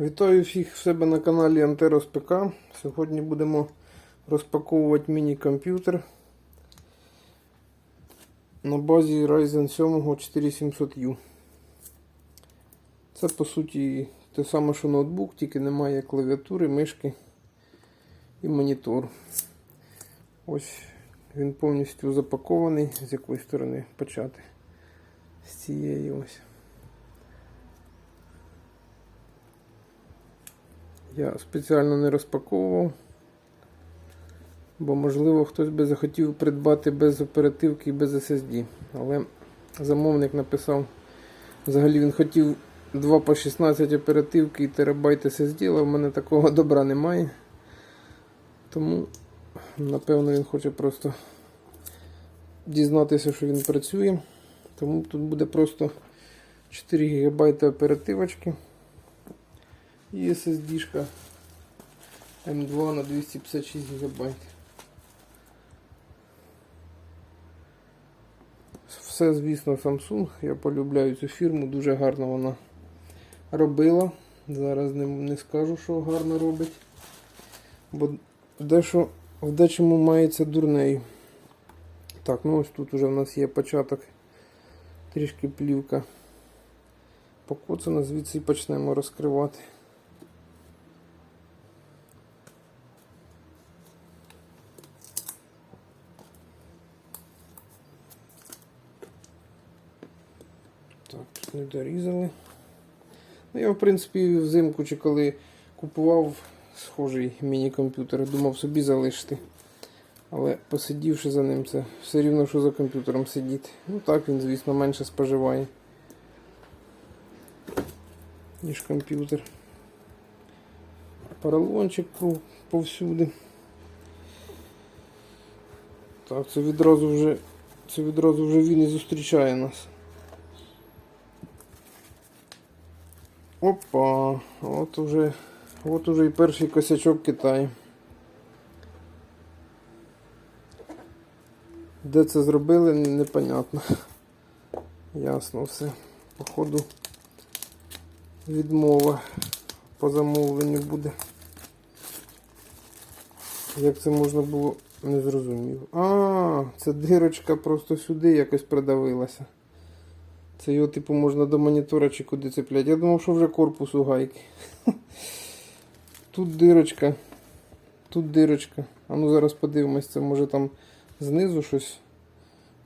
Вітаю всіх в себе на каналі Anteros ПК. Сьогодні будемо розпаковувати міні-комп'ютер на базі Ryzen 7 4700U. Це по суті те саме, що ноутбук, тільки немає клавіатури, мишки і монітор. Ось він повністю запакований, з якої сторони почати. З цієї ось. Я спеціально не розпаковував, бо, можливо, хтось би захотів придбати без оперативки і без SSD. Але замовник написав, взагалі він хотів 2 по 16 оперативки і терабайт SSD, але в мене такого добра немає. Тому, напевно, він хоче просто дізнатися, що він працює. Тому тут буде просто 4 ГБ оперативочки. І SSD M2 на 256 ГБ. Все, звісно, Samsung. Я полюбляю цю фірму, дуже гарно вона робила. Зараз не, не скажу, що гарно робить. Бо дещо в дечому мається дурнею. Так, ну ось тут уже в нас є початок, трішки плівка покоцана, звідси почнемо розкривати. Так, не дорізали. Ну, я, в принципі, взимку чи коли купував схожий міні-комп'ютер, думав собі залишити. Але посидівши за ним, це все рівно, що за комп'ютером сидіти. Ну так він, звісно, менше споживає, ніж комп'ютер. Поролончик повсюди. Так, це відразу вже, це відразу вже він і зустрічає нас. Опа, от уже, от уже і перший косячок Китаю. Де це зробили, непонятно. Ясно все. Походу відмова по замовленню буде. Як це можна було, не зрозумів. А, це дирочка просто сюди якось придавилася. Це його, типу, можна до монітора чи куди цепляти. Я думав, що вже корпус у гайки. Тут дирочка. Тут дирочка. А ну зараз подивимось, це може там знизу щось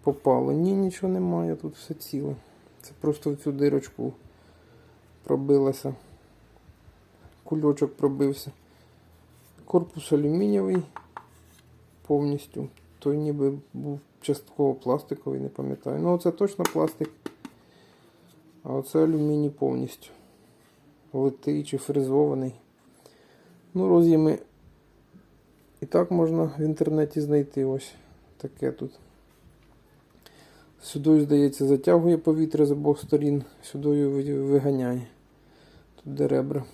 попало. Ні, нічого немає, тут все ціле. Це просто в цю дирочку пробилося. Кульочок пробився. Корпус алюмінієвий повністю. Той ніби був частково пластиковий, не пам'ятаю. Ну, це точно пластик. А оце алюміній повністю. Литий чи фрезований. Ну, роз'єми і так можна в інтернеті знайти ось таке тут. Сюди, здається, затягує повітря з обох сторін, сюди виганяє. Тут де ребра.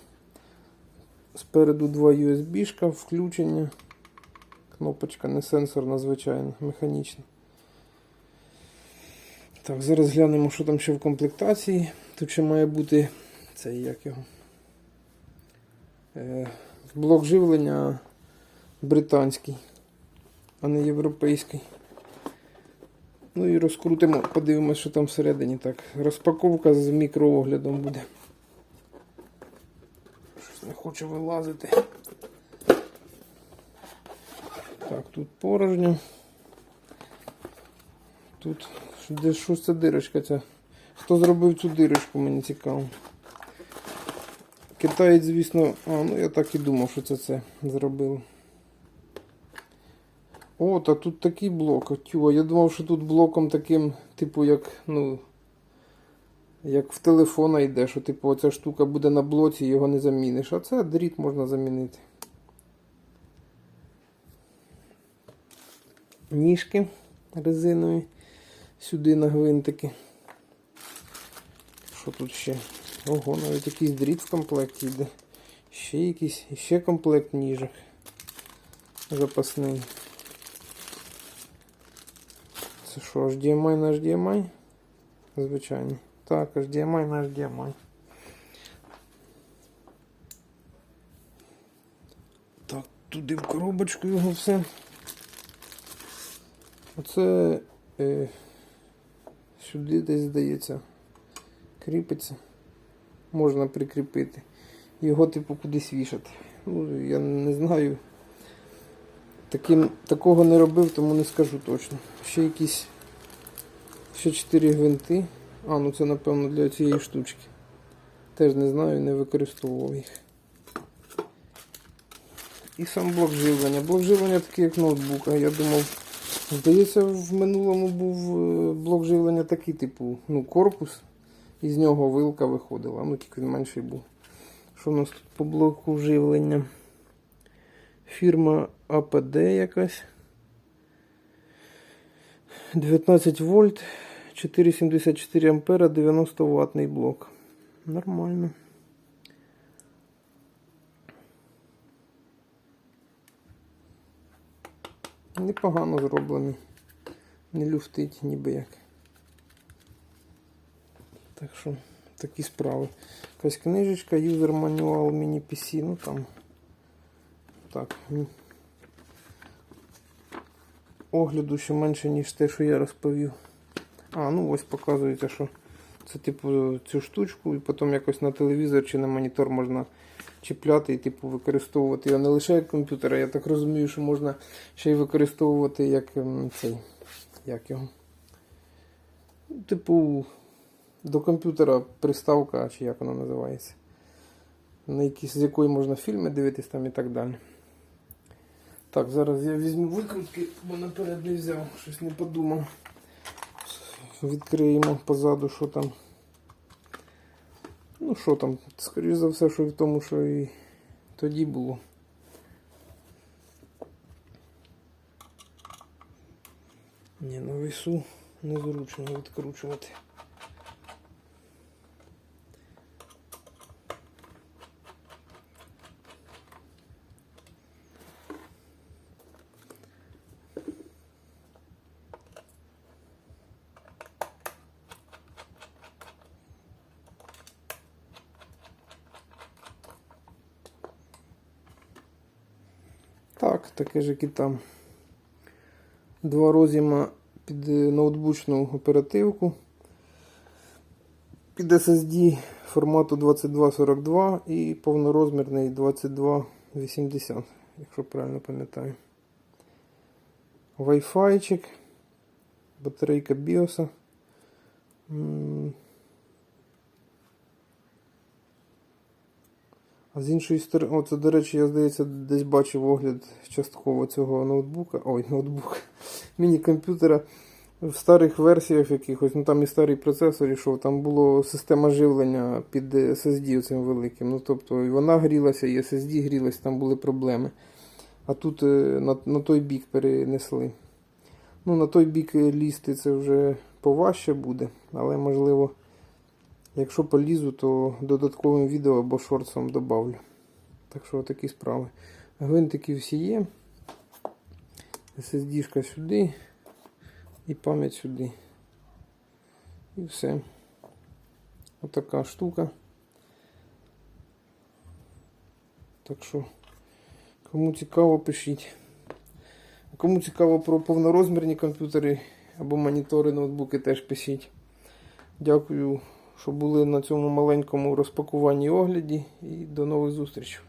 Спереду два USB-шка, включення. Кнопочка не сенсорна, звичайно, механічна. Так, зараз глянемо, що там ще в комплектації. Тут ще має бути цей як його. Е, блок живлення британський, а не європейський. Ну і розкрутимо, подивимося, що там всередині. Так, розпаковка з мікрооглядом буде. Щось не хоче вилазити. Так, тут порожньо. Тут де що це дирочка ця? Хто зробив цю дирочку, мені цікаво. Китаєць, звісно, а, ну я так і думав, що це це зробив. О, та тут такий блок. Тю, я думав, що тут блоком таким, типу, як, ну, як в телефона йде, що типу оця штука буде на блоці, його не заміниш. А це дріт можна замінити. Ніжки резинові. Сюди на гвинтики. Що тут ще? Ого, навіть якийсь дріт в комплекті йде. Ще якийсь, ще комплект ніжок. Запасний. Це що, HDMI на HDMI? Звичайно. Так, HDMI на HDMI. туди в коробочку його все. Оце е, сюди десь здається. Кріпиться. Можна прикріпити. Його типу кудись вішати. Ну, я не знаю. Таким, такого не робив, тому не скажу точно. Ще якісь. Ще 4 гвинти. А, ну це напевно для цієї штучки. Теж не знаю, не використовував їх. І сам блок живлення. Блок живлення такий, як ноутбука. Я думав, здається, в минулому був е, блок живлення такий, типу, ну, корпус, і з нього вилка виходила. Ну, тільки він менший був. Що у нас тут по блоку живлення? Фірма АПД якась. 19 вольт, 4,74 ампера, 90 ватний блок. Нормально. Непогано зроблений. Не люфтить ніби як. Так що такі справи. Якась книжечка, юзер мануал міні PC, ну там. Так. Огляду ще менше, ніж те, що я розповів. А, ну ось показується, що це типу цю штучку, і потім якось на телевізор чи на монітор можна чіпляти і типу використовувати його не лише як комп'ютер, а я так розумію, що можна ще й використовувати як ем, цей. Як його? Типу, до комп'ютера приставка, чи як вона називається. На якісь, з якої можна фільми дивитись там і так далі. Так, зараз я візьму викрутки, бо наперед не взяв, щось не подумав. Відкриємо позаду, що там. Ну, що там, скоріш за все, що в тому, що і тоді було. Ні, на весу незручно відкручувати. Так, таке ж як і там. Два розіма під е, ноутбучну оперативку. Під SSD формату 2242 і повнорозмірний 2280, якщо правильно пам'ятаю. Wi-Fi, батарейка BIOS. З іншої сторони, оце, до речі, я здається, десь бачив огляд частково цього ноутбука. Ой, ноутбука. Міні-комп'ютера в старих версіях якихось, ну там і старий процесор ішов, там була система живлення під SSD цим великим. Ну тобто і вона грілася, і SSD грілася, там були проблеми. А тут е, на, на той бік перенесли. Ну, на той бік е, лізти це вже поважче буде, але можливо. Якщо полізу, то додатковим відео або шортсом добавлю. Так що такі справи. Гвинтики всі є. SSD сюди і пам'ять сюди. І все. Отака штука. Так що, кому цікаво, пишіть. Кому цікаво про повнорозмірні комп'ютери або монітори, ноутбуки, теж пишіть. Дякую що були на цьому маленькому розпакуванні огляді. І до нових зустрічей.